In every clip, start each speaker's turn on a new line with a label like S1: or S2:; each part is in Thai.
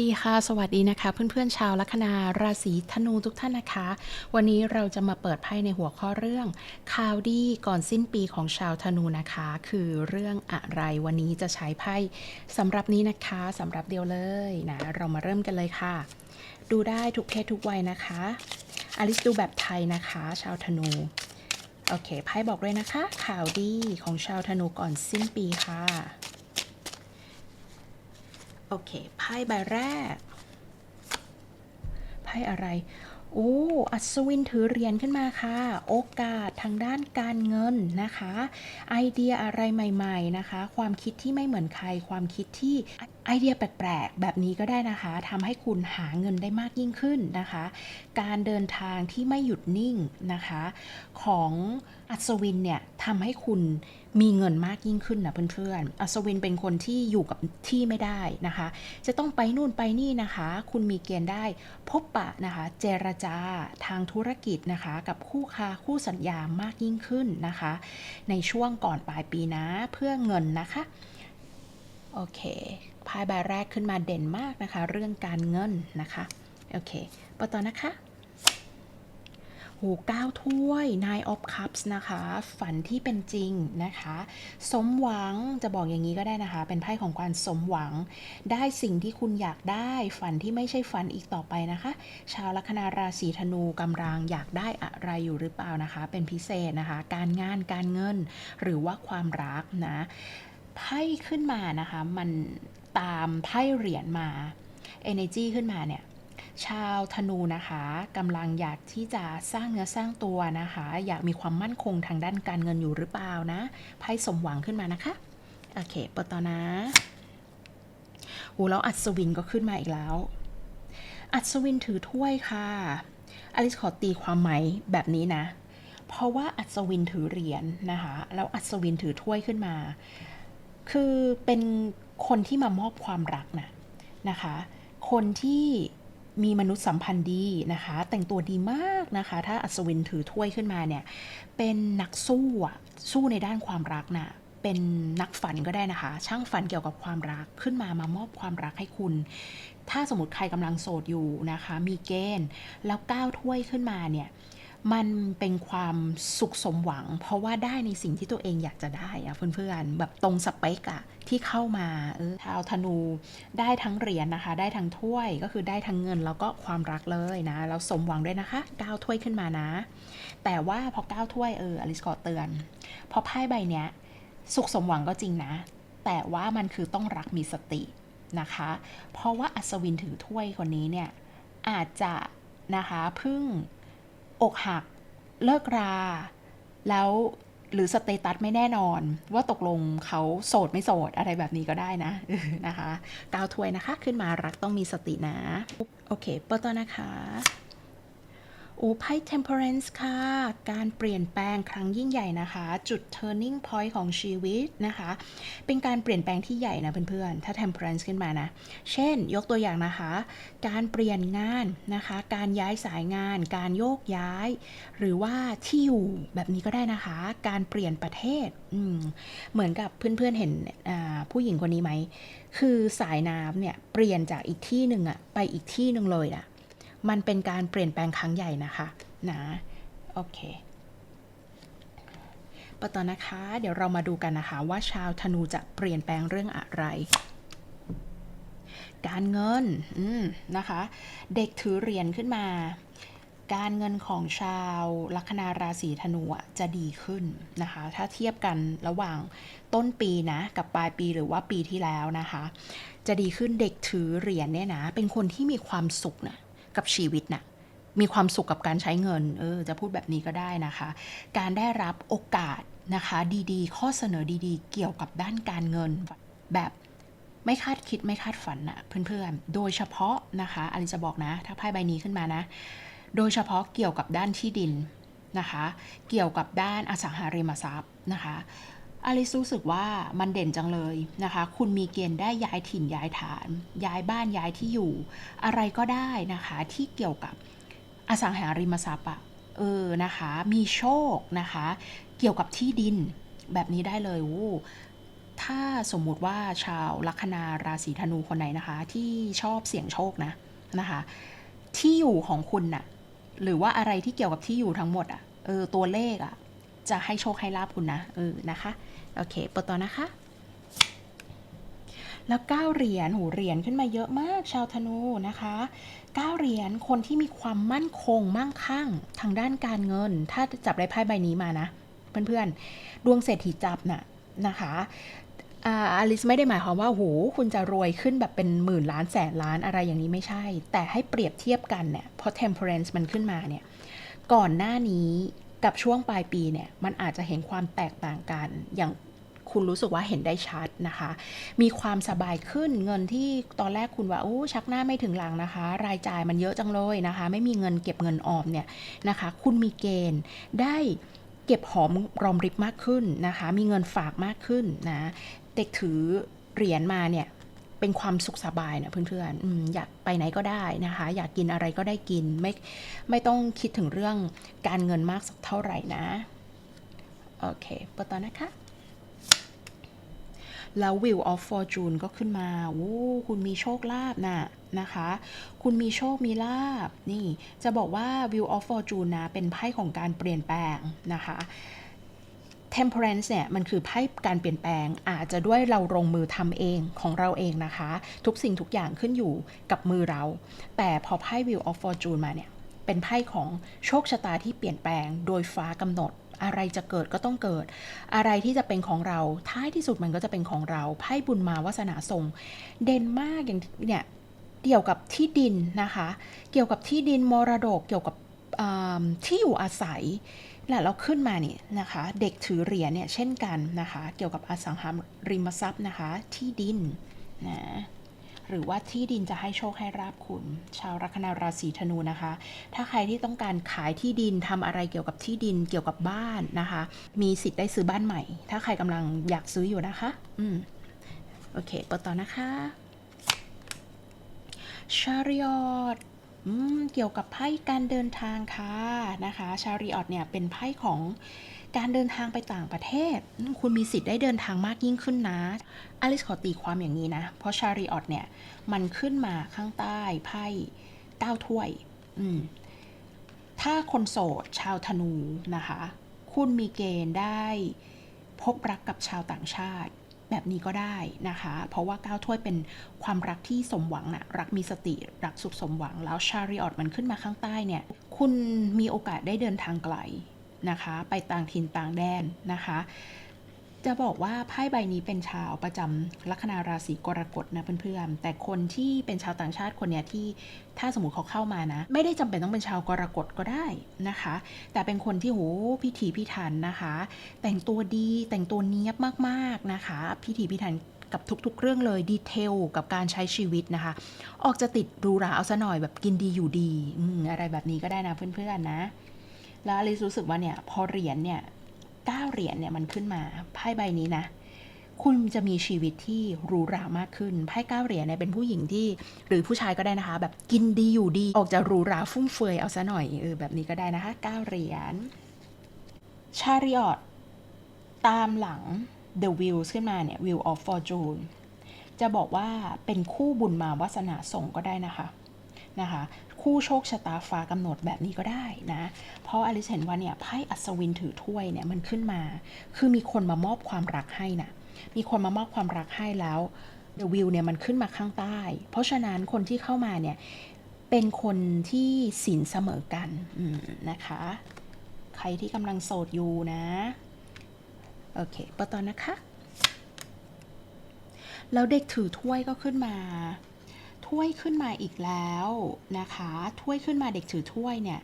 S1: ดีค่ะ สวัสดีนะคะ เพื่อนๆชาวลัคนาราศีธนูทุกท่านนะคะ วันนี้เราจะมาเปิดไพ่ในหัวข้อเรื่องข่าวดีก่อนสิ้นปีของชาวธนูนะคะ คือเรื่องอะไรวันนี้จะใช้ไพ่สำหรับนี้นะคะสำหรับเดียวเลยนะเรามาเริ่มกันเลยค่ะ ดูได้ทุกเพศทุกวัยนะคะอลิสดูแบบไทยนะคะ ชาวธนูโอเคไพ่บอกเลยนะคะ ข่าวดีของชาวธนูก่อนสิ้นปีค่ะ โอเค ไพ่ใบแรก ไพ่อะไร โอ้ อัศวินถือเหรียญขึ้นมาค่ะ โอกาสทางด้านการเงินนะคะ ไอเดียอะไรใหม่ ๆ นะคะ ความคิดที่ไม่เหมือนใคร ความคิดที่ ไอเดียแปลกๆ แบบนี้ก็ได้นะคะทำให้คุณหาเงินได้มากยิ่งขึ้นนะคะ การเดินทางที่ไม่หยุดนิ่งนะคะ ของอัศวินเนี่ยทำให้คุณมีเงินมากยิ่งขึ้นนะเพื่อนๆ อัศวินเป็นคนที่อยู่กับที่ไม่ได้นะคะ จะต้องไปนู่นไปนี่นะคะ คุณมีเกณฑ์ได้พบปะนะคะ เจรจาทางธุรกิจนะคะ กับคู่ค้าคู่สัญญามากยิ่งขึ้นนะคะ ในช่วงก่อนปลายปีนะเพื่อเงินนะคะ โอเคพายใบแรกขึ้นมาเด่นมากนะคะ เรื่องการเงินนะคะ โอเคปต่อนะคะโหเก้าถ้วย Nine of Cups นะคะ ฝันที่เป็นจริงนะคะ สมหวังจะบอกอย่างนี้ก็ได้นะคะ เป็นไพ่ของการสมหวัง ได้สิ่งที่คุณอยากได้ ฝันที่ไม่ใช่ฝันอีกต่อไปนะคะ ชาวลัคนาราศีธนูกำลังอยากได้อะไรอยู่หรือเปล่านะคะ เป็นพิเศษนะคะ การงานการเงินหรือว่าความรักนะ ไพ่ขึ้นมานะคะ มันตามไพ่เหรียญมา energy ขึ้นมาเนี่ย ชาวธนูนะคะกำลังอยากที่จะสร้างเนื้อสร้างตัวนะคะ อยากมีความมั่นคงทางด้านการเงินอยู่หรือเปล่านะ ไพ่สมหวังขึ้นมานะคะ โอเค เปิดต่อนะโอ้แล้วอัศวินก็ขึ้นมาอีกแล้ว อัศวินถือถ้วยค่ะ อลิสขอตีความหมายแบบนี้นะ เพราะว่าอัศวินถือเหรียญนะคะ แล้วอัศวินถือถ้วยขึ้นมา คือเป็นคนที่มามอบความรักนะนะคะ คนที่มีมนุษยสัมพันธ์ดีนะคะ แต่งตัวดีมากนะคะ ถ้าอัศวินถือถ้วยขึ้นมาเนี่ย เป็นนักสู้อะสู้ในด้านความรักนะเป็นนักฝันก็ได้นะคะ ช่างฝันเกี่ยวกับความรักขึ้นมามามอบความรักให้คุณ ถ้าสมมติใครกำลังโสดอยู่นะคะ มีเกณฑ์แล้วก้าวถ้วยขึ้นมาเนี่ย มันเป็นความสุขสมหวัง เพราะว่าได้ในสิ่งที่ตัวเองอยากจะได้อะเพื่อนๆแบบตรงสเปกอะที่เข้ามาเออชาวธนูได้ทั้งเหรียญนะคะ ได้ทั้งถ้วยก็คือได้ทั้งเงินแล้วก็ความรักเลยนะแล้วสมหวังด้วยนะคะก้าวถ้วยขึ้นมานะ แต่ว่าพอก้าวถ้วยเอออลิสกอเตือนพอไพ่ใบเนี้ยสุขสมหวังก็จริงนะ แต่ว่ามันคือต้องรักมีสตินะคะ เพราะว่าอัศวินถือถ้วยคนนี้เนี่ยอาจจะนะคะเพิ่ง อกหัก เลิกรา แล้วหรือสเตตัสไม่แน่นอน ว่าตกลงเขาโสดไม่โสดอะไรแบบนี้ก็ได้นะนะคะกาวถ้วยนะคะ ขึ้นมารักต้องมีสตินะ โอเค เปิดต่อนะคะ โอ้ไพ่ temperance ค่ะ การเปลี่ยนแปลงครั้งยิ่งใหญ่นะคะ จุด turning point ของชีวิตนะคะ เป็นการเปลี่ยนแปลงที่ใหญ่นะเพื่อนๆ ถ้า temperance ขึ้นมานะ เช่น ยกตัวอย่างนะคะ การเปลี่ยนงานนะคะ การย้ายสายงาน การโยกย้าย หรือว่าที่อยู่แบบนี้ก็ได้นะคะ การเปลี่ยนประเทศ เหมือนกับเพื่อนๆเห็นผู้หญิงคนนี้ไหม คือสายน้ำเนี่ยเปลี่ยนจากอีกที่หนึ่งอะไปอีกที่หนึ่งเลยอะ มันเป็นการเปลี่ยนแปลงครั้งใหญ่นะคะนะโอเคปต่อนะคะ เดี๋ยวเรามาดูกันนะคะว่าชาวธนูจะเปลี่ยนแปลงเรื่องอะไร การเงินนะคะ เด็กถือเหรียญขึ้นมา การเงินของชาวลัคนาราศีธนูจะดีขึ้นนะคะ ถ้าเทียบกันระหว่างต้นปีนะกับปลายปีหรือว่าปีที่แล้วนะคะ จะดีขึ้นเด็กถือเหรียญเนี่ยนะ เป็นคนที่มีความสุขนะ กับชีวิตนะ่ะมีความสุขกับการใช้เงิน เออ จะพูดแบบนี้ก็ได้นะคะ การได้รับโอกาสนะคะ ดีๆ ข้อเสนอดีๆ เกี่ยวกับด้านการเงิน แบบไม่คาดคิดไม่คาดฝันนะเพื่อนๆ โดยเฉพาะนะคะอลิจะบอกนะ ถ้าไพ่ใบนี้ขึ้นมานะ โดยเฉพาะเกี่ยวกับด้านที่ดินนะคะ เกี่ยวกับด้านอสังหาริมทรัพย์นะคะ อลิซรู้สึกว่ามันเด่นจังเลยนะคะ คุณมีเกณฑ์ได้ย้ายถิ่นย้ายฐาน ย้ายบ้านย้ายที่อยู่ อะไรก็ได้นะคะที่เกี่ยวกับอสังหาริมทรัพย์อะเออนะคะ มีโชคนะคะ เกี่ยวกับที่ดินแบบนี้ได้เลยโอ้ถ้าสมมุติว่าชาวลัคนาราศีธนูคนไหนนะคะ ที่ชอบเสี่ยงโชคนะนะคะ ที่อยู่ของคุณน่ะหรือว่าอะไรที่เกี่ยวกับที่อยู่ทั้งหมดอะเออตัวเลขอะจะให้โชคให้ลาบคุณนะเออนะคะ โอเคเปิดต่อนะคะ แล้วเก้าเหรียญหูเหรียญขึ้นมาเยอะมากชาวธนูนะคะเก้าเหรียญคนที่มีความมั่นคงมั่งคั่งทางด้านการเงิน ถ้าจับได้ไพ่ใบนี้มานะ เพื่อนๆ ดวงเศรษฐีจับน่ะนะคะอ่าอลิสไม่ได้หมายความว่าโหคุณจะรวยขึ้นแบบเป็นหมื่นล้านแสนล้านอะไรอย่างนี้ไม่ใช่ แต่ให้เปรียบเทียบกันเนี่ยเพราะ temperance มันขึ้นมาเนี่ย ก่อนหน้านี้ กับช่วงปลายปีเนี่ยมันอาจจะเห็นความแตกต่างกัน อย่างคุณรู้สึกว่าเห็นได้ชัดนะคะ มีความสบายขึ้นเงินที่ตอนแรกคุณว่าโอ้ชักหน้าไม่ถึงหลังนะคะ รายจ่ายมันเยอะจังเลยนะคะ ไม่มีเงินเก็บเงินออมเนี่ยนะคะ คุณมีเกณฑ์ได้เก็บหอมรอมริบมากขึ้นนะคะ มีเงินฝากมากขึ้นนะเด็กถือเหรียญมาเนี่ย เป็นความสุขสบายนะเพื่อนๆออยากไปไหนก็ได้นะคะ อยากกินอะไรก็ได้กินไม่ไม่ต้องคิดถึงเรื่องการเงินมากสักเท่าไหร่นะ โอเคเปิดต่อนะคะ แล้ว Wheel of Fortune ก็ขึ้นมาวู้คุณมีโชคลาภนะนะคะ คุณมีโชคมีลาภนี่ จะบอกว่า Wheel of Fortune นะ เป็นไพ่ของการเปลี่ยนแปลงนะคะ temperance เนี่ยมันคือไพ่การเปลี่ยนแปลงอาจจะด้วยเราลงมือทำเองของเราเองนะคะ ทุกสิ่งทุกอย่างขึ้นอยู่กับมือเรา แต่พอไพ่ Wheel of Fortune มาเนี่ยเป็นไพ่ของโชคชะตาที่เปลี่ยนแปลงโดยฟ้ากำหนดอะไรจะเกิดก็ต้องเกิด อะไรที่จะเป็นของเราท้ายที่สุดมันก็จะเป็นของเราไพ่บุญมาวาสนาส่งเด่นมากอย่างเนี่ยเกี่ยวกับที่ดินนะคะ เกี่ยวกับที่ดินมรดกเกี่ยวกับที่อยู่อาศัย และเราขึ้นมาเนี่ยนะคะ เด็กถือเหรียญเนี่ยเช่นกันนะคะ เกี่ยวกับอสังหาริมทรัพย์นะคะ ที่ดินนะหรือว่าที่ดินจะให้โชคให้ราบคุณ ชาวลัคนาราศีธนูนะคะ ถ้าใครที่ต้องการขายที่ดินทำอะไรเกี่ยวกับที่ดินเกี่ยวกับบ้านนะคะ มีสิทธิ์ได้ซื้อบ้านใหม่ ถ้าใครกำลังอยากซื้ออยู่นะคะ อืมโอเคเปิดต่อนะคะชาริออต เกี่ยวกับไพ่การเดินทางค่ะนะคะชาริออตเนี่ยเป็นไพ่ของการเดินทางไปต่างประเทศ คุณมีสิทธิ์ได้เดินทางมากยิ่งขึ้นนะอลิสขอตีความอย่างนี้นะ เพราะชาริออตเนี่ยมันขึ้นมาข้างใต้ไพ่เก้าถ้วย อืมถ้าคนโสดชาวธนูนะคะ คุณมีเกณฑ์ได้พบรักกับชาวต่างชาติ แบบนี้ก็ได้นะคะ เพราะว่าก้าวถ้วยเป็นความรักที่สมหวังนะรักมีสติ รักสุขสมหวัง แล้วชาริออตมันขึ้นมาข้างใต้เนี่ย คุณมีโอกาสได้เดินทางไกลนะคะ ไปต่างถิ่นต่างแดนนะคะ จะบอกว่าไพ่ใบนี้เป็นชาวประจำลัคนาราศีกรกฎนะเพื่อนๆแต่คนที่เป็นชาวต่างชาติคนเนี้ยที่ถ้าสมมติเขาเข้ามานะ ไม่ได้จำเป็นต้องเป็นชาวกรกฎก็ได้นะคะ แต่เป็นคนที่โหพิถีพิถันนะคะ แต่งตัวดีแต่งตัวเนี้ยบมากๆนะคะ พิถีพิถันกับทุกๆ เรื่องเลยดีเทลกับการใช้ชีวิตนะคะ ออกจะติดรูราเอาซะหน่อยแบบกินดีอยู่ดีอือะไรแบบนี้ก็ได้นะเพื่อนๆนะ แล้วอลิซรู้สึกว่าเนี่ยพอเหรียญเนี่ย เก้าเหรียญเนี่ยมันขึ้นมาไพ่ใบนี้นะ คุณจะมีชีวิตที่หรูหรามากขึ้นไพ่เก้าเหรียญเนี่ยเป็นผู้หญิงที่ หรือผู้ชายก็ได้นะคะ แบบกินดีอยู่ดี ออกจะหรูหราฟุ่มเฟือยเอาซะหน่อยเออแบบนี้ก็ได้นะคะเก้าเหรียญชาริออตตามหลัง The Wheels ขึ้นมาเนี่ย Wheel of Fortune จะบอกว่าเป็นคู่บุญมาวาสนาส่งก็ได้นะคะนะคะ คู่โชคชะตาฟ้ากำหนดแบบนี้ก็ได้นะ เพราะอลิเห็นว่าเนี่ยไพ่อัศวินถือถ้วยเนี่ยมันขึ้นมา คือมีคนมามอบความรักให้นะมีคนมามอบความรักให้แล้วเดวิวเนี่ยมันขึ้นมาข้างใต้ เพราะฉะนั้นคนที่เข้ามาเนี่ยเป็นคนที่สินเสมอกันนะคะ ใครที่กำลังโสดอยู่นะ โอเคปิดตอนนะคะ แล้วเด็กถือถ้วยก็ขึ้นมา ถ้วยขึ้นมาอีกแล้วนะคะ ถ้วยขึ้นมาเด็กถือถ้วยเนี่ย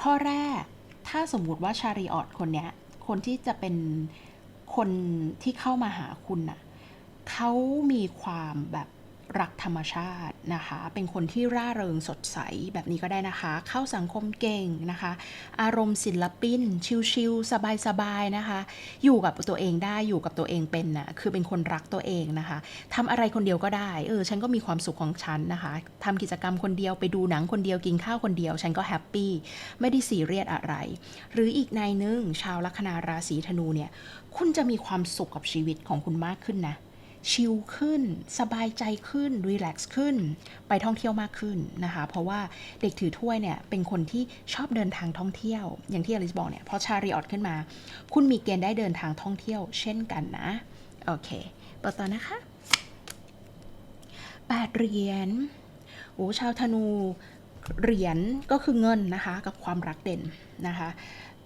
S1: ข้อแรกถ้าสมมุติว่าชาริออตคนเนี้ย คนที่จะเป็นคนที่เข้ามาหาคุณน่ะเขามีความแบบ รักธรรมชาตินะคะ เป็นคนที่ร่าเริงสดใสแบบนี้ก็ได้นะคะ เข้าสังคมเก่งนะคะ อารมณ์ศิลปิน ชิลๆสบายๆนะคะ อยู่กับตัวเองได้อยู่กับตัวเองเป็นน่ะคือเป็นคนรักตัวเองนะคะทำอะไรคนเดียวก็ได้เออฉันก็มีความสุขของฉันนะคะทำกิจกรรมคนเดียวไปดูหนังคนเดียวกินข้าวคนเดียว ฉันก็แฮปปี้ไม่ได้ซีเรียสอะไร หรืออีกในหนึ่งชาวลัคนาราศีธนูเนี่ยคุณจะมีความสุขกับชีวิตของคุณมากขึ้นนะ ชิลขึ้น สบายใจขึ้น รีแลกซ์ขึ้น ไปท่องเที่ยวมากขึ้นนะคะ เพราะว่าเด็กถือถ้วยเนี่ย เป็นคนที่ชอบเดินทางท่องเที่ยว อย่างที่อลิสบอกเนี่ย พอชาริออตขึ้นมา คุณมีเกณฑ์ได้เดินทางท่องเที่ยว เช่นกันนะ โอเคเปิดต่อนะคะแปดเหรียญโอ้ชาวธนูเหรียญก็คือเงินนะคะ กับความรักเด่นนะคะ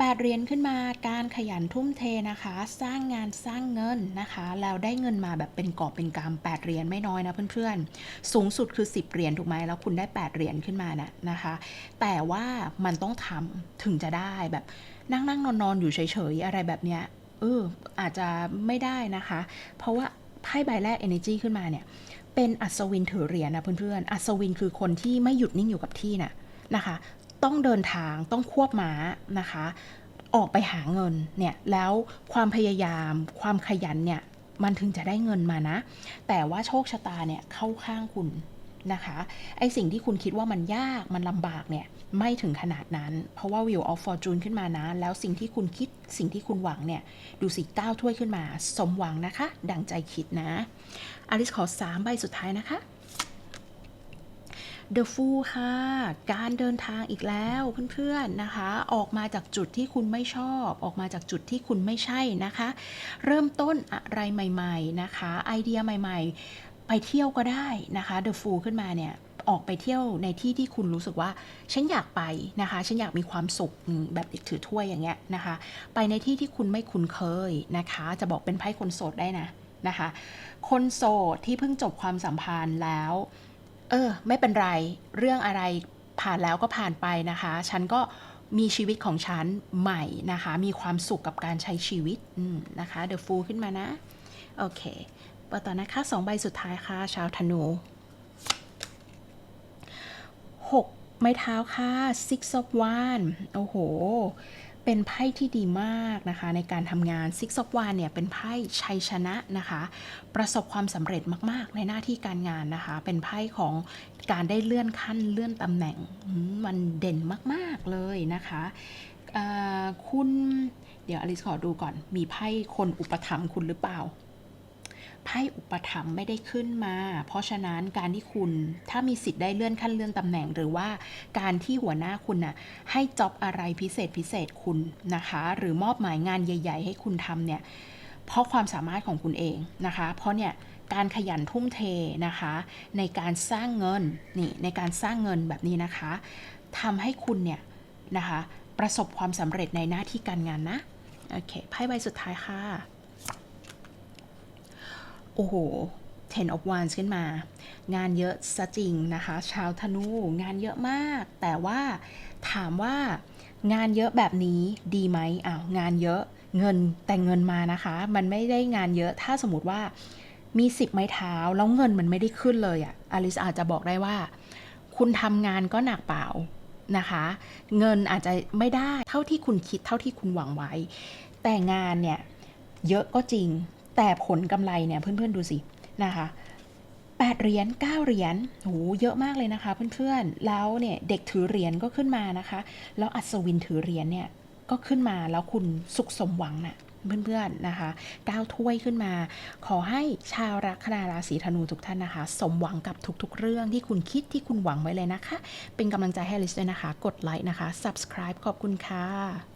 S1: แปดเหรียญขึ้นมาการขยันทุ่มเทนะคะ สร้างงานสร้างเงินนะคะแล้วได้เงินมาแบบเป็นกอบเป็นกำแปดเหรียญไม่น้อยนะเพื่อนๆ สูงสุดคือ 10เหรียญถูกไหมแล้วคุณได้ 8เหรียญขึ้นมานะนะคะ แต่ว่ามันต้องทำถึงจะได้แบบนั่งนั่งนอนนอนอยู่เฉยๆ อะไรแบบเนี้ยเอออาจจะไม่ได้นะคะ เพราะว่าไพ่ใบแรก energy ขึ้นมาเนี่ยเป็นอัศวินถือเหรียญนะเพื่อนๆอัศวินคือคนที่ไม่หยุดนิ่งอยู่กับที่น่ะนะคะ ต้องเดินทางต้องควบม้านะคะ ออกไปหาเงินเนี่ยแล้วความพยายามความขยันเนี่ยมันถึงจะได้เงินมานะ แต่ว่าโชคชะตาเนี่ยเข้าข้างคุณนะคะไอสิ่งที่คุณคิดว่ามันยากมันลำบากเนี่ยไม่ถึงขนาดนั้น เพราะว่า Wheel of Fortune ขึ้นมานะ แล้วสิ่งที่คุณคิดสิ่งที่คุณหวังเนี่ย ดูสิก้าวถ้วยขึ้นมา สมหวังนะคะ ดังใจคิดนะอลิสขอ 3 ใบสุดท้ายนะคะ The Fool ค่ะ การเดินทางอีกแล้วเพื่อนๆนะคะ ออกมาจากจุดที่คุณไม่ชอบ ออกมาจากจุดที่คุณไม่ใช่นะคะ เริ่มต้นอะไรใหม่ ๆนะคะ ไอเดียใหม่ ๆ ไปเที่ยวก็ได้นะคะ The Fool ขึ้นมาเนี่ยออกไปเที่ยวในที่ที่คุณรู้สึกว่า ฉันอยากไปนะคะ ฉันอยากมีความสุขแบบถือถ้วยอย่างเงี้ยนะคะ ไปในที่ที่คุณไม่คุ้นเคยนะคะ จะบอกเป็นไพ่คนโสดได้นะนะคะ คนโสดที่เพิ่งจบความสัมพันธ์แล้ว ออ ไม่เป็นไร เรื่องอะไรผ่านแล้วก็ผ่านไปนะคะ ฉันก็มีชีวิตของฉันใหม่นะคะ มีความสุขกับการใช้ชีวิตนะคะ The Fool ขึ้นมานะ โอเคเปิดต่อนะคะสองใบสุดท้ายค่ะ ชาวธนูหกไม้เท้าค่ะ Six of Wands โอ้โห เป็นไพ่ที่ดีมากนะคะในการทำงาน Six of Wands เนี่ยเป็นไพ่ชัยชนะนะคะ ประสบความสำเร็จมากๆ ในหน้าที่การงานนะคะ เป็นไพ่ของการได้เลื่อนขั้นเลื่อนตำแหน่งมันเด่นมากๆเลยนะคะคุณเดี๋ยวอลิสขอดูก่อนมีไพ่คนอุปถัมภ์คุณหรือเปล่า ไพ่อุปถัมภ์ไม่ได้ขึ้นมา เพราะฉะนั้นการที่คุณถ้ามีสิทธิ์ได้เลื่อนขั้นเลื่อนตำแหน่ง หรือว่าการที่หัวหน้าคุณน่ะให้จ็อบอะไรพิเศษพิเศษคุณนะคะ หรือมอบหมายงานใหญ่ ๆ ให้คุณทำเนี่ยเพราะความสามารถของคุณเองนะคะ เพราะเนี่ยการขยันทุ่มเทนะคะ ในการสร้างเงินนี่ในการสร้างเงินแบบนี้นะคะทำให้คุณเนี่ยนะคะประสบความสำเร็จในหน้าที่การงานนะ โอเคไพ่ใบสุดท้ายค่ะ โอ้โห Ten of Wands ขึ้นมา งานเยอะซะจริงนะคะ ชาวธนูงานเยอะมาก แต่ว่าถามว่างานเยอะแบบนี้ดีไหมอ้าวงานเยอะเงินแต่เงินมานะคะ มันไม่ได้งานเยอะถ้าสมมติว่ามีสิบไม้เท้าแล้วเงินมันไม่ได้ขึ้นเลยอะ่ะอลิสอาจจะบอกได้ว่า คุณทำงานก็หนักเปล่านะคะ เงินอาจจะไม่ได้เท่าที่คุณคิดเท่าที่คุณหวังไว้ แต่งานเนี่ยเยอะก็จริง แต่ผลกำไรเนี่ยเพื่อนๆดูสินะคะ8เหรียญ9เหรียญโหเยอะมากเลยนะคะเพื่อนๆ แล้วเนี่ยเด็กถือเหรียญก็ขึ้นมานะคะ แล้วอัศวินถือเหรียญเนี่ยก็ขึ้นมาแล้วคุณสุขสมหวังน่ะเพื่อนๆนะคะก้าวถ้วยขึ้นมา ขอให้ชาวลัคนาราศีธนูทุกท่านนะคะ สมหวังกับทุกๆ เรื่องที่คุณคิดที่คุณหวังไว้เลยนะคะ เป็นกำลังใจให้ลิสด้วยนะคะ กดไลค์นะคะ subscribe ขอบคุณค่ะ